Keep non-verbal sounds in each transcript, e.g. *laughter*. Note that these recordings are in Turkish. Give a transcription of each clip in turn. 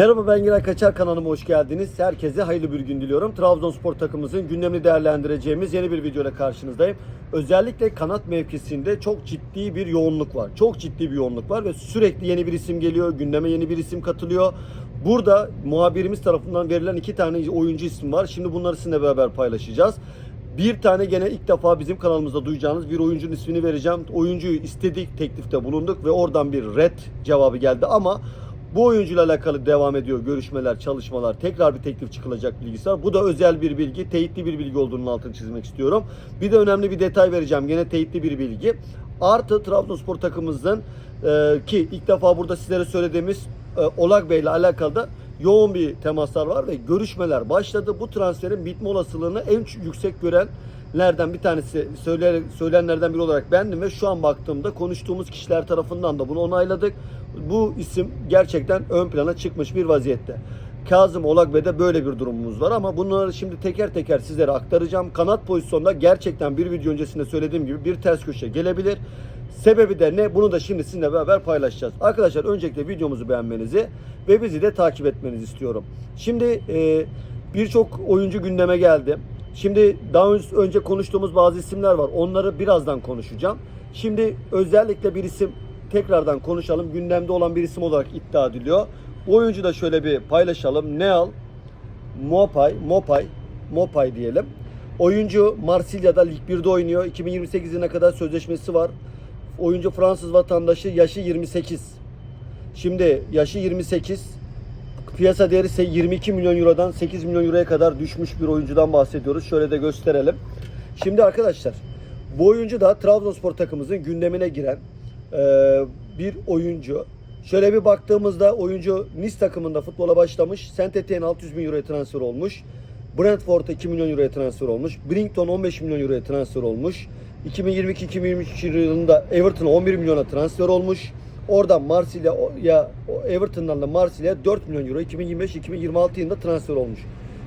Merhaba ben Giray Kaçar kanalıma hoş geldiniz. Herkese hayırlı bir gün diliyorum. Trabzonspor takımımızın gündemini değerlendireceğimiz yeni bir videoyla karşınızdayım. Özellikle kanat mevkisinde çok ciddi bir yoğunluk var. Çok ciddi bir yoğunluk var ve sürekli yeni bir isim geliyor. Gündeme yeni bir isim katılıyor. Burada muhabirimiz tarafından verilen iki tane oyuncu ismi var. Şimdi bunları sizinle beraber paylaşacağız. Bir tane gene ilk defa bizim kanalımızda duyacağınız bir oyuncunun ismini vereceğim. Oyuncuyu istedik, teklifte bulunduk ve oradan bir red cevabı geldi ama bu oyuncuyla alakalı devam ediyor görüşmeler, çalışmalar. Tekrar bir teklif çıkılacak bilgisi var. Bu da özel bir bilgi, teyitli bir bilgi olduğunun altını çizmek istiyorum. Bir de önemli bir detay vereceğim. Gene teyitli bir bilgi. Artı Trabzonspor takımımızın e, ki ilk defa burada sizlere söylediğimiz e, Olak Bey ile alakalı da yoğun bir temaslar var ve görüşmeler başladı. Bu transferin bitme olasılığını en yüksek görenlerden bir tanesi söyler, söyleyenlerden biri olarak bendim ve şu an baktığımda konuştuğumuz kişiler tarafından da bunu onayladık. Bu isim gerçekten ön plana çıkmış bir vaziyette. Kazım Olakbe'de böyle bir durumumuz var ama bunları şimdi teker teker sizlere aktaracağım. Kanat pozisyonda gerçekten bir video öncesinde söylediğim gibi bir ters köşe gelebilir. Sebebi de ne? Bunu da şimdi sizinle beraber paylaşacağız. Arkadaşlar öncelikle videomuzu beğenmenizi ve bizi de takip etmenizi istiyorum. Şimdi e, birçok oyuncu gündeme geldi. Şimdi daha önce konuştuğumuz bazı isimler var. Onları birazdan konuşacağım. Şimdi özellikle bir isim tekrardan konuşalım. Gündemde olan bir isim olarak iddia ediliyor. Bu oyuncu da şöyle bir paylaşalım. Neal Mopay, Mopay, Mopay diyelim. Oyuncu Marsilya'da Lig 1'de oynuyor. 2028 yılına kadar sözleşmesi var. Oyuncu Fransız vatandaşı, yaşı 28. Şimdi yaşı 28. Piyasa değeri ise 22 milyon eurodan 8 milyon euroya kadar düşmüş bir oyuncudan bahsediyoruz. Şöyle de gösterelim. Şimdi arkadaşlar bu oyuncu da Trabzonspor takımımızın gündemine giren e, bir oyuncu. Şöyle bir baktığımızda oyuncu Nice takımında futbola başlamış. Saint Etienne 600 bin euroya transfer olmuş. Brentford'a 2 milyon euroya transfer olmuş. Brighton 15 milyon euroya transfer olmuş. 2022-2023 yılında Everton'a 11 milyona transfer olmuş. Oradan Marsilya ya Everton'dan da Marsilya 4 milyon euro 2025-2026 yılında transfer olmuş.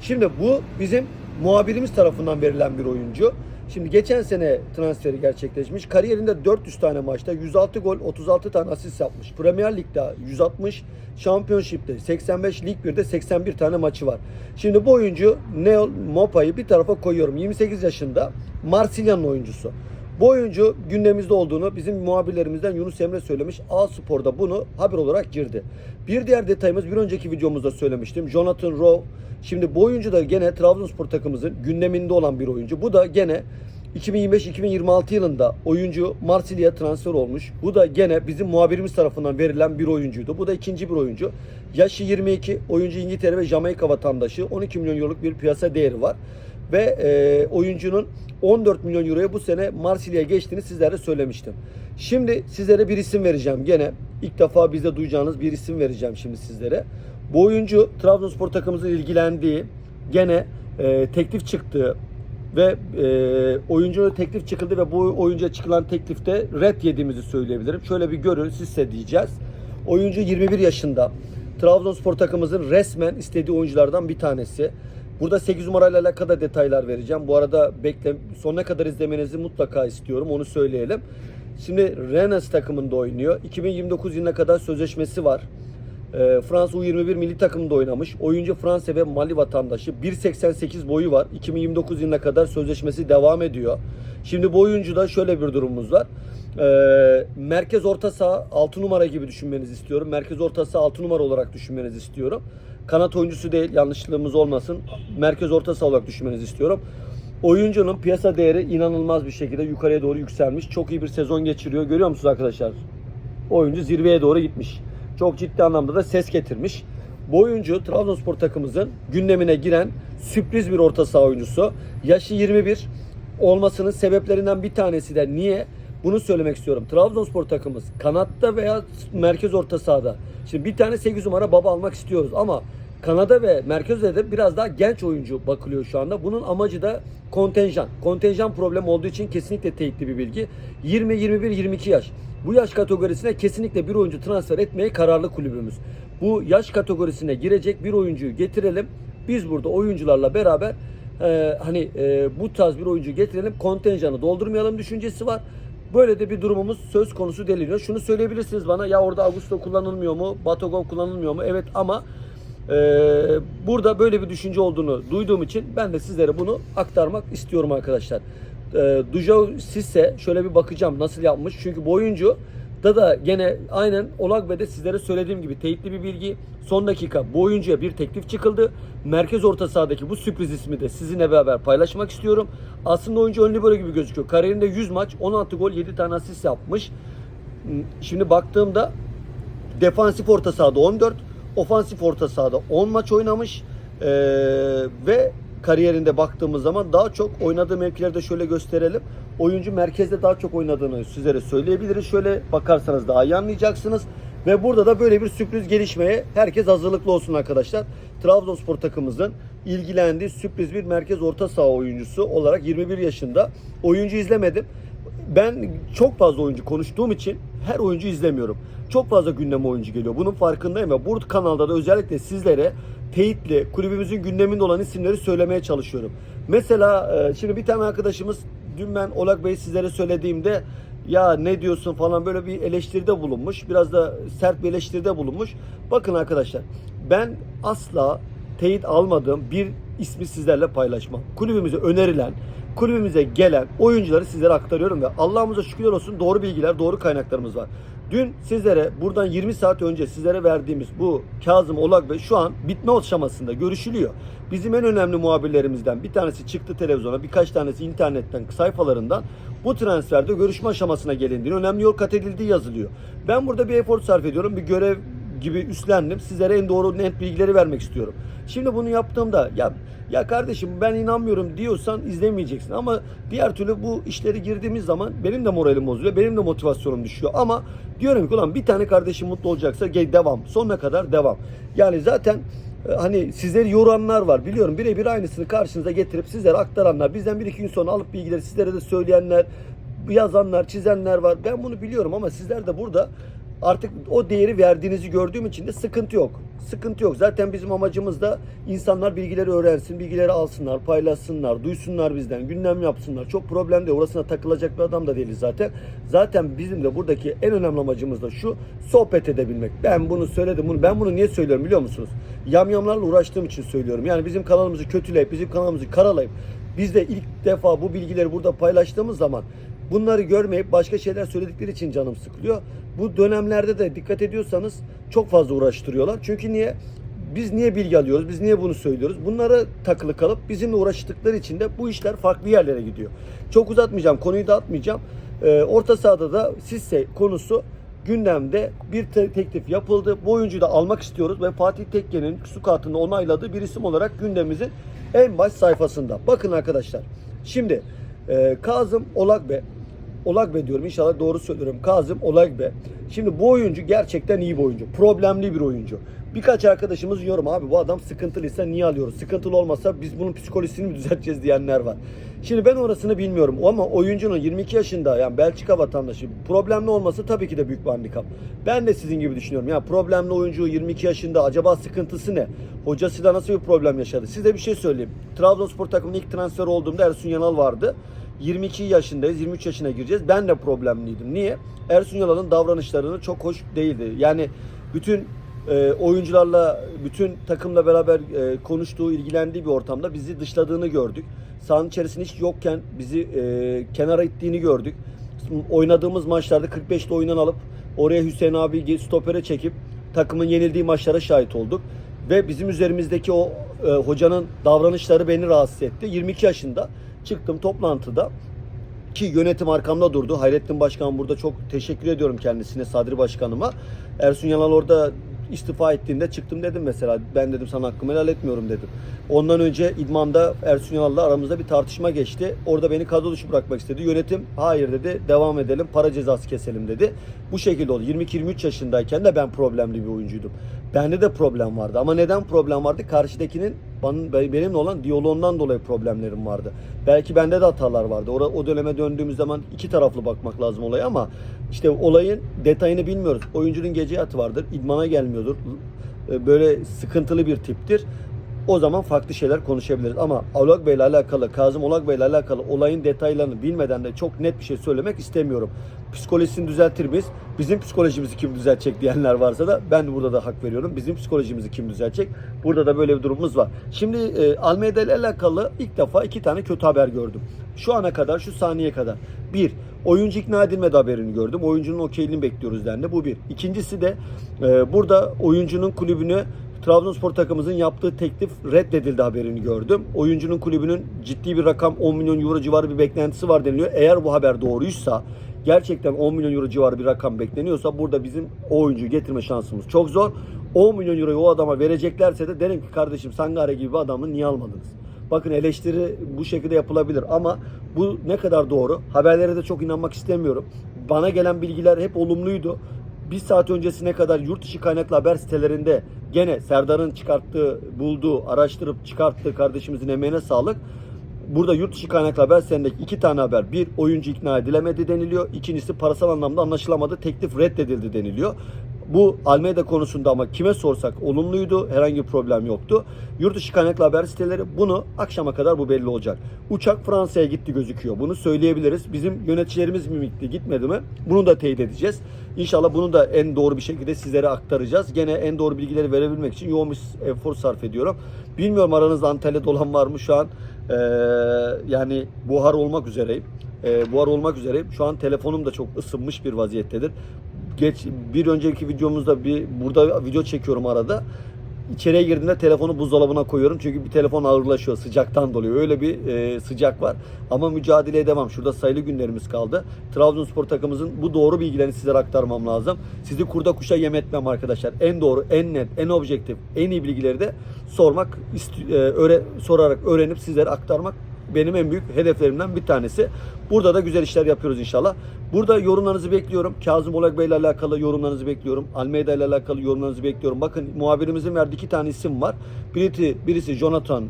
Şimdi bu bizim muhabirimiz tarafından verilen bir oyuncu. Şimdi geçen sene transferi gerçekleşmiş. Kariyerinde 400 tane maçta 106 gol, 36 tane asist yapmış. Premier Lig'de 160, Championship'te 85, Lig 1'de 81 tane maçı var. Şimdi bu oyuncu Neol Mopa'yı bir tarafa koyuyorum. 28 yaşında Marsilya'nın oyuncusu. Bu oyuncu gündemimizde olduğunu bizim muhabirlerimizden Yunus Emre söylemiş. A Spor'da bunu haber olarak girdi. Bir diğer detayımız bir önceki videomuzda söylemiştim. Jonathan Rowe. Şimdi bu oyuncu da gene Trabzonspor takımımızın gündeminde olan bir oyuncu. Bu da gene 2025-2026 yılında oyuncu Marsilya'ya transfer olmuş. Bu da gene bizim muhabirimiz tarafından verilen bir oyuncuydu. Bu da ikinci bir oyuncu. Yaşı 22, oyuncu İngiltere ve Jamaika vatandaşı. 12 milyon euroluk bir piyasa değeri var. Ve e, oyuncunun 14 milyon euroya bu sene Marsilya'ya geçtiğini sizlere söylemiştim. Şimdi sizlere bir isim vereceğim. Gene ilk defa bizde duyacağınız bir isim vereceğim şimdi sizlere. Bu oyuncu Trabzonspor takımımızın ilgilendiği, gene e, teklif çıktığı ve e, oyuncuya teklif çıkıldı ve bu oyuncuya çıkılan teklifte red yediğimizi söyleyebilirim. Şöyle bir görün sizse diyeceğiz. Oyuncu 21 yaşında. Trabzonspor takımımızın resmen istediği oyunculardan bir tanesi. Burada 8 numarayla alakalı detaylar vereceğim. Bu arada bekle sonuna kadar izlemenizi mutlaka istiyorum. Onu söyleyelim. Şimdi Rennes takımında oynuyor. 2029 yılına kadar sözleşmesi var. E, Fransa U21 milli takımında oynamış. Oyuncu Fransa ve Mali vatandaşı. 1.88 boyu var. 2029 yılına kadar sözleşmesi devam ediyor. Şimdi bu oyuncuda şöyle bir durumumuz var. E, merkez orta saha 6 numara gibi düşünmenizi istiyorum. Merkez orta saha 6 numara olarak düşünmenizi istiyorum. Kanat oyuncusu değil yanlışlığımız olmasın. Merkez orta saha olarak düşünmenizi istiyorum. Oyuncunun piyasa değeri inanılmaz bir şekilde yukarıya doğru yükselmiş. Çok iyi bir sezon geçiriyor. Görüyor musunuz arkadaşlar? Oyuncu zirveye doğru gitmiş. Çok ciddi anlamda da ses getirmiş. Bu oyuncu Trabzonspor takımımızın gündemine giren sürpriz bir orta saha oyuncusu. Yaşı 21 olmasının sebeplerinden bir tanesi de niye? Bunu söylemek istiyorum. Trabzonspor takımımız kanatta veya merkez orta sahada. Şimdi bir tane 8 numara baba almak istiyoruz ama Kanada ve merkezde de biraz daha genç oyuncu bakılıyor şu anda. Bunun amacı da kontenjan. Kontenjan problem olduğu için kesinlikle teyitli bir bilgi. 20, 21, 22 yaş. Bu yaş kategorisine kesinlikle bir oyuncu transfer etmeye kararlı kulübümüz. Bu yaş kategorisine girecek bir oyuncuyu getirelim. Biz burada oyuncularla beraber e, hani e, bu tarz bir oyuncu getirelim. Kontenjanı doldurmayalım düşüncesi var. Böyle de bir durumumuz söz konusu deliniyor. Şunu söyleyebilirsiniz bana ya orada Augusto kullanılmıyor mu? Batogov kullanılmıyor mu? Evet ama burada böyle bir düşünce olduğunu duyduğum için ben de sizlere bunu aktarmak istiyorum arkadaşlar. Ee, Dujau Sisse şöyle bir bakacağım nasıl yapmış. Çünkü bu oyuncu da da gene aynen Olagbe'de sizlere söylediğim gibi teyitli bir bilgi. Son dakika bu oyuncuya bir teklif çıkıldı. Merkez orta sahadaki bu sürpriz ismi de sizinle beraber paylaşmak istiyorum. Aslında oyuncu ön libero gibi gözüküyor. Kariyerinde 100 maç, 16 gol, 7 tane asist yapmış. Şimdi baktığımda defansif orta sahada 14, ofansif orta sahada 10 maç oynamış. Ee, ve kariyerinde baktığımız zaman daha çok oynadığı mevkilerde şöyle gösterelim. Oyuncu merkezde daha çok oynadığını sizlere söyleyebiliriz. Şöyle bakarsanız daha iyi anlayacaksınız. Ve burada da böyle bir sürpriz gelişmeye herkes hazırlıklı olsun arkadaşlar. Trabzonspor takımımızın ilgilendiği sürpriz bir merkez orta saha oyuncusu olarak 21 yaşında. Oyuncu izlemedim. Ben çok fazla oyuncu konuştuğum için her oyuncu izlemiyorum. Çok fazla gündeme oyuncu geliyor. Bunun farkındayım ve bu kanalda da özellikle sizlere teyitli kulübümüzün gündeminde olan isimleri söylemeye çalışıyorum. Mesela e, şimdi bir tane arkadaşımız dün ben Olak Bey sizlere söylediğimde ya ne diyorsun falan böyle bir eleştiride bulunmuş. Biraz da sert bir eleştiride bulunmuş. Bakın arkadaşlar ben asla teyit almadığım bir ismi sizlerle paylaşmam. Kulübümüze önerilen, kulübümüze gelen oyuncuları sizlere aktarıyorum ve Allah'ımıza şükürler olsun doğru bilgiler, doğru kaynaklarımız var. Dün sizlere buradan 20 saat önce sizlere verdiğimiz bu Kazım Olak Bey şu an bitme aşamasında görüşülüyor. Bizim en önemli muhabirlerimizden bir tanesi çıktı televizyona, birkaç tanesi internetten, sayfalarından bu transferde görüşme aşamasına gelindiğini, önemli yol kat edildiği yazılıyor. Ben burada bir efor sarf ediyorum, bir görev gibi üstlendim. Sizlere en doğru net bilgileri vermek istiyorum. Şimdi bunu yaptığımda ya ya kardeşim ben inanmıyorum diyorsan izlemeyeceksin ama diğer türlü bu işleri girdiğimiz zaman benim de moralim bozuluyor. Benim de motivasyonum düşüyor ama diyorum ki ulan bir tane kardeşim mutlu olacaksa gel devam. Sonuna kadar devam. Yani zaten e, hani sizleri yoranlar var biliyorum birebir aynısını karşınıza getirip sizlere aktaranlar bizden bir iki gün sonra alıp bilgileri sizlere de söyleyenler yazanlar çizenler var ben bunu biliyorum ama sizler de burada artık o değeri verdiğinizi gördüğüm için de sıkıntı yok. Sıkıntı yok. Zaten bizim amacımız da insanlar bilgileri öğrensin, bilgileri alsınlar, paylaşsınlar, duysunlar bizden, gündem yapsınlar. Çok problem değil. Orasına takılacak bir adam da değiliz zaten. Zaten bizim de buradaki en önemli amacımız da şu, sohbet edebilmek. Ben bunu söyledim. Bunu ben bunu niye söylüyorum biliyor musunuz? Yamyamlarla uğraştığım için söylüyorum. Yani bizim kanalımızı kötüleyip, bizim kanalımızı karalayıp biz de ilk defa bu bilgileri burada paylaştığımız zaman Bunları görmeyip başka şeyler söyledikleri için canım sıkılıyor. Bu dönemlerde de dikkat ediyorsanız çok fazla uğraştırıyorlar. Çünkü niye? Biz niye bilgi alıyoruz? Biz niye bunu söylüyoruz? Bunlara takılı kalıp bizimle uğraştıkları için de bu işler farklı yerlere gidiyor. Çok uzatmayacağım, konuyu da atmayacağım. Ee, orta sahada da Sisse konusu gündemde bir te- teklif yapıldı. Bu oyuncuyu da almak istiyoruz ve Fatih Tekke'nin sukatını onayladığı bir isim olarak gündemimizin en baş sayfasında. Bakın arkadaşlar. Şimdi e, Kazım Olakbe Olagbe diyorum inşallah doğru söylüyorum. Kazım Olagbe. Şimdi bu oyuncu gerçekten iyi bir oyuncu. Problemli bir oyuncu. Birkaç arkadaşımız yorum abi bu adam sıkıntılıysa niye alıyoruz? Sıkıntılı olmasa biz bunun psikolojisini mi *laughs* düzelteceğiz diyenler var. Şimdi ben orasını bilmiyorum ama oyuncunun 22 yaşında yani Belçika vatandaşı problemli olması tabii ki de büyük bir handikap. Ben de sizin gibi düşünüyorum. Yani problemli oyuncu 22 yaşında acaba sıkıntısı ne? Hocasıyla nasıl bir problem yaşadı? Size bir şey söyleyeyim. Trabzonspor takımının ilk transfer olduğumda Ersun Yanal vardı. 22 yaşındayız, 23 yaşına gireceğiz. Ben de problemliydim. Niye? Ersun Yanal'ın davranışlarını çok hoş değildi. Yani bütün e, oyuncularla, bütün takımla beraber e, konuştuğu, ilgilendiği bir ortamda bizi dışladığını gördük. Sahanın içerisinde hiç yokken bizi e, kenara ittiğini gördük. Oynadığımız maçlarda 45'te oyundan alıp oraya Hüseyin abi stopere çekip takımın yenildiği maçlara şahit olduk. Ve bizim üzerimizdeki o e, hocanın davranışları beni rahatsız etti. 22 yaşında çıktım toplantıda ki yönetim arkamda durdu. Hayrettin Başkan burada çok teşekkür ediyorum kendisine, Sadri Başkanıma. Ersun Yanal orada istifa ettiğinde çıktım dedim mesela. Ben dedim sana hakkımı helal etmiyorum dedim. Ondan önce İdman'da Ersun Yanal'la aramızda bir tartışma geçti. Orada beni kadro dışı bırakmak istedi. Yönetim hayır dedi. Devam edelim. Para cezası keselim dedi. Bu şekilde oldu. 22-23 yaşındayken de ben problemli bir oyuncuydum. Bende de problem vardı. Ama neden problem vardı? Karşıdakinin benimle olan diyaloğundan dolayı problemlerim vardı. Belki bende de hatalar vardı. O, o döneme döndüğümüz zaman iki taraflı bakmak lazım olaya ama işte olayın detayını bilmiyoruz. Oyuncunun gece hayatı vardır. İdmana gelmiyordur. Ee, Böyle sıkıntılı bir tiptir. O zaman farklı şeyler konuşabiliriz. Ama Olak Bey ile alakalı, Kazım Olak Bey ile alakalı olayın detaylarını bilmeden de çok net bir şey söylemek istemiyorum. Psikolojisini düzeltir miyiz? Bizim psikolojimizi kim düzeltecek diyenler varsa da ben burada da hak veriyorum. Bizim psikolojimizi kim düzeltecek? Burada da böyle bir durumumuz var. Şimdi e, Almeida ile alakalı ilk defa iki tane kötü haber gördüm. Şu ana kadar, şu saniye kadar. Bir, oyuncu ikna edilmedi haberini gördüm. Oyuncunun okeyliğini bekliyoruz dendi. Bu bir. İkincisi de e, burada oyuncunun kulübünü Trabzonspor takımımızın yaptığı teklif reddedildi haberini gördüm. Oyuncunun kulübünün ciddi bir rakam 10 milyon euro civarı bir beklentisi var deniliyor. Eğer bu haber doğruysa gerçekten 10 milyon euro civarı bir rakam bekleniyorsa burada bizim o oyuncuyu getirme şansımız çok zor. 10 milyon euroyu o adama vereceklerse de derim ki kardeşim Sangare gibi bir adamı niye almadınız? Bakın eleştiri bu şekilde yapılabilir ama bu ne kadar doğru? Haberlere de çok inanmak istemiyorum. Bana gelen bilgiler hep olumluydu. Bir saat öncesine kadar yurt dışı kaynaklı haber sitelerinde gene Serdar'ın çıkarttığı, bulduğu, araştırıp çıkarttığı kardeşimizin emeğine sağlık. Burada yurt dışı kaynaklı haber sendeki iki tane haber. Bir, oyuncu ikna edilemedi deniliyor. İkincisi parasal anlamda anlaşılamadı. Teklif reddedildi deniliyor. Bu Almeida konusunda ama kime sorsak olumluydu. Herhangi bir problem yoktu. Yurt dışı kaynaklı haber siteleri bunu akşama kadar bu belli olacak. Uçak Fransa'ya gitti gözüküyor. Bunu söyleyebiliriz. Bizim yöneticilerimiz mi gitti gitmedi mi? Bunu da teyit edeceğiz. İnşallah bunu da en doğru bir şekilde sizlere aktaracağız. Gene en doğru bilgileri verebilmek için yoğun bir efor sarf ediyorum. Bilmiyorum aranızda Antalya'da olan var mı şu an? Ee, yani buhar olmak üzereyim. Ee, buhar olmak üzereyim. Şu an telefonum da çok ısınmış bir vaziyettedir. Geç bir önceki videomuzda bir burada video çekiyorum arada. İçeriye girdiğimde telefonu buzdolabına koyuyorum çünkü bir telefon ağırlaşıyor sıcaktan dolayı. Öyle bir e, sıcak var. Ama mücadele edemem. Şurada sayılı günlerimiz kaldı. Trabzonspor takımımızın bu doğru bilgilerini sizlere aktarmam lazım. Sizi kurda kuşa yem etmem arkadaşlar. En doğru, en net, en objektif, en iyi bilgileri de sormak, e, öğre, sorarak öğrenip sizlere aktarmak benim en büyük hedeflerimden bir tanesi. Burada da güzel işler yapıyoruz inşallah. Burada yorumlarınızı bekliyorum. Kazım Olak Bey ile alakalı yorumlarınızı bekliyorum. Almeida ile alakalı yorumlarınızı bekliyorum. Bakın muhabirimizin verdiği iki tane isim var. Birisi, birisi Jonathan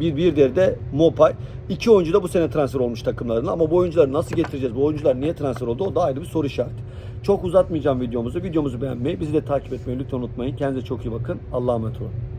bir bir de Mopay. İki oyuncu da bu sene transfer olmuş takımlarına ama bu oyuncuları nasıl getireceğiz? Bu oyuncular niye transfer oldu? O da ayrı bir soru işareti. Çok uzatmayacağım videomuzu. Videomuzu beğenmeyi, bizi de takip etmeyi lütfen unutmayın. Kendinize çok iyi bakın. Allah'a emanet olun.